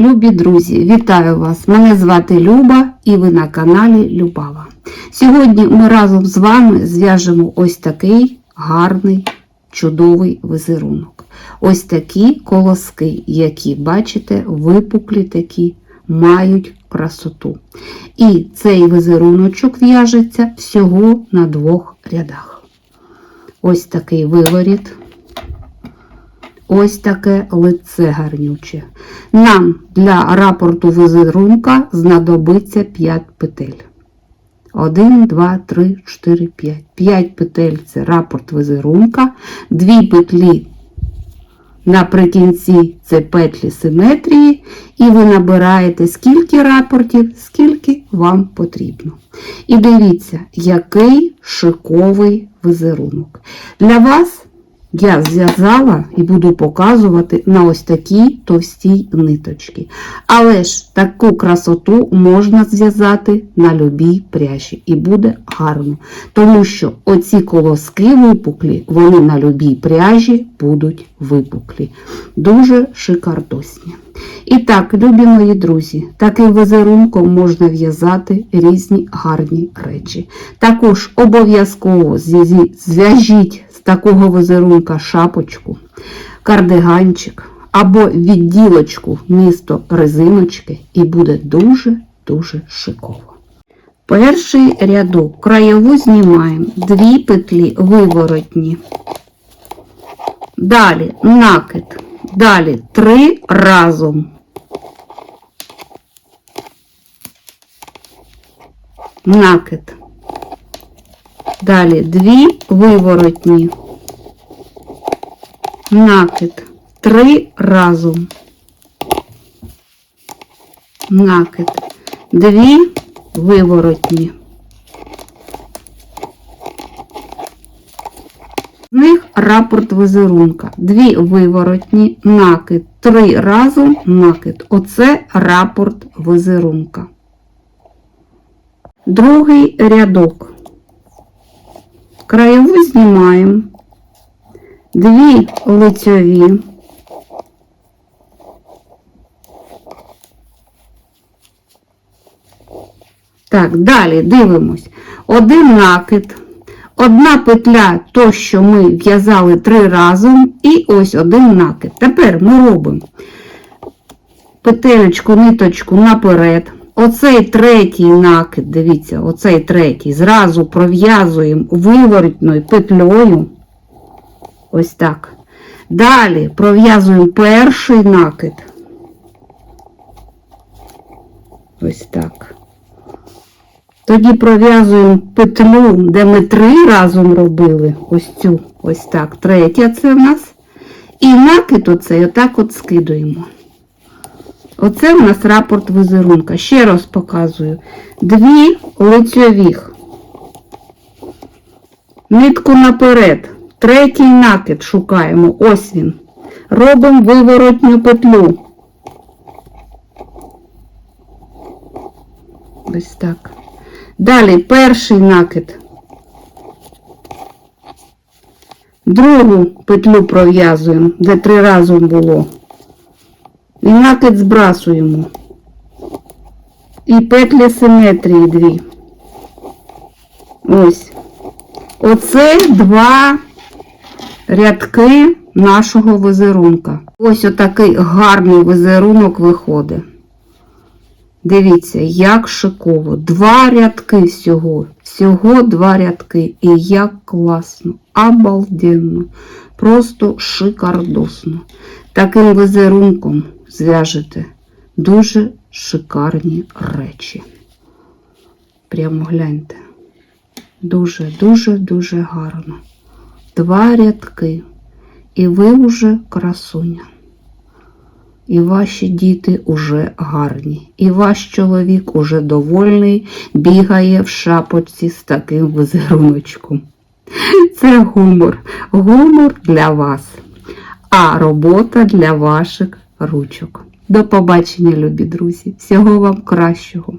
Любі друзі, вітаю вас! Мене звати Люба і ви на каналі Любава. Сьогодні ми разом з вами зв'яжемо ось такий гарний, чудовий візерунок. Ось такі колоски, які, бачите, випуклі такі, мають красоту. І цей візеруночок в'яжеться всього на двох рядах. Ось такий виворіт. Ось таке лице гарнюче. Нам для рапорту візерунка знадобиться 5 петель. 1, 2, 3, 4, 5. 5 петель це рапорт візерунка. 2 петлі наприкінці це петлі симетрії. І ви набираєте скільки рапортів, скільки вам потрібно. І дивіться, який шиковий візерунок. Для вас я зв'язала і буду показувати на ось такій товстій ниточці. Але ж таку красоту можна зв'язати на любій пряжі і буде гарно. Тому що оці колоски випуклі, вони на любій пряжі будуть випуклі. Дуже шикардосні. І так, любі мої друзі, таким візерунком можна в'язати різні гарні речі. Також обов'язково зв'яжіть такого візерунка шапочку, кардиганчик або відділочку місто резиночки, і буде дуже-дуже шиково. Перший рядок краєву знімаємо дві петлі виворотні. Далі накид. Далі три разом. Накид. Далі дві виворотні. Накид. Три разом. Накид. Дві виворотні. З них рапорт візерунка. Дві виворотні, накид, три разом накид. Оце рапорт візерунка. Другий рядок. Краєву знімаємо. Дві лицьові. Так, далі дивимось. Один накид. Одна петля, то, що ми в'язали три разом, і ось один накид. Тепер ми робимо петелечку, ниточку наперед. Оцей третій накид, дивіться, оцей третій, зразу пров'язуємо виворотною петлею. Ось так. Далі пров'язуємо перший накид. Ось так. Тоді пров'язуємо петлю, де ми три разом робили. Ось цю, ось так. Третя це в нас. І накид оцей отак от скидуємо. Оце в нас рапорт візерунка. Ще раз показую. Дві лицьових. Нитку наперед. Третій накид шукаємо. Ось він. Робимо виворотню петлю. Ось так. Далі перший накид. Другу петлю пров'язуємо, де три разом було. І накид збрасуємо. І петлі симетрії дві. Ось. Оце два рядки нашого візерунка. Ось отакий гарний візерунок виходить. Дивіться, як шиково. Два рядки всього. Всього два рядки. І як класно, обалденно, просто шикардосно. Таким візерунком зв'яжете дуже шикарні речі. Прямо гляньте. Дуже-дуже-дуже гарно. Два рядки. І ви вже красуня. І ваші діти уже гарні. І ваш чоловік уже довольний, бігає в шапочці з таким візеруночком. Це гумор. Гумор для вас. А робота для ваших ручок. До побачення, любі друзі. Всього вам кращого.